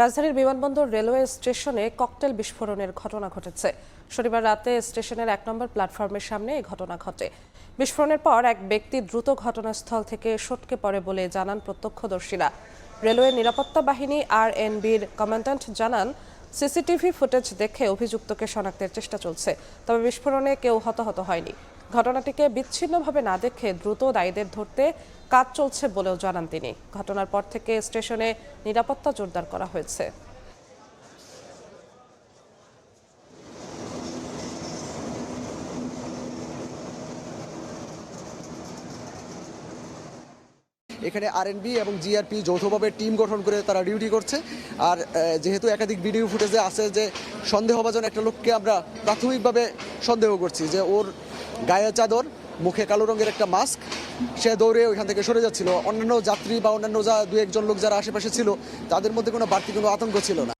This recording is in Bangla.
রাজধানীর বিমানবন্দর রেলওয়ে স্টেশনে ককটেল বিস্ফোরণের ঘটনা ঘটেছে। শনিবার রাতে স্টেশনের এক নম্বর প্ল্যাটফর্মের সামনে এই ঘটনা ঘটে। বিস্ফোরণের পর এক ব্যক্তি দ্রুত ঘটনাস্থল থেকে সটকে পড়ে বলে জানান প্রত্যক্ষদর্শীরা। রেলওয়ে নিরাপত্তা বাহিনী আর এনবির কমান্ড্যান্ট জানান, সিসিটিভি ফুটেজ দেখে অভিযুক্তকে শনাক্তের চেষ্টা চলছে, তবে বিস্ফোরণে কেউ হতাহত হয়নি। ঘটনাটিকে বিচ্ছিন্নভাবে না দেখে দ্রুত দায়ীদের ধরতে কাজ চলছে বলেও জানান তিনি। ঘটনার পর থেকে স্টেশনে নিরাপত্তা জোরদার করা হয়েছে। এখানে আরএনবি এবং জিআরপি যৌথভাবে টিম গঠন করে তারা ডিউটি করছে। আর যেহেতু একাধিক ভিডিও ফুটেজে আছে যে সন্দেহভাজন একটা লোককে আমরা প্রাথমিকভাবে সন্দেহ করছি যে ওর গায়ে চাদর, মুখে কালো রঙের একটা মাস্ক সে দৌড়ে ওইখান থেকে সরে যাচ্ছিল। অন্যান্য যাত্রী বা অন্যান্য যা দু একজন লোক যারা আশেপাশে ছিল, তাদের মধ্যে কোনো বাড়তি কোনো আতঙ্ক ছিল না।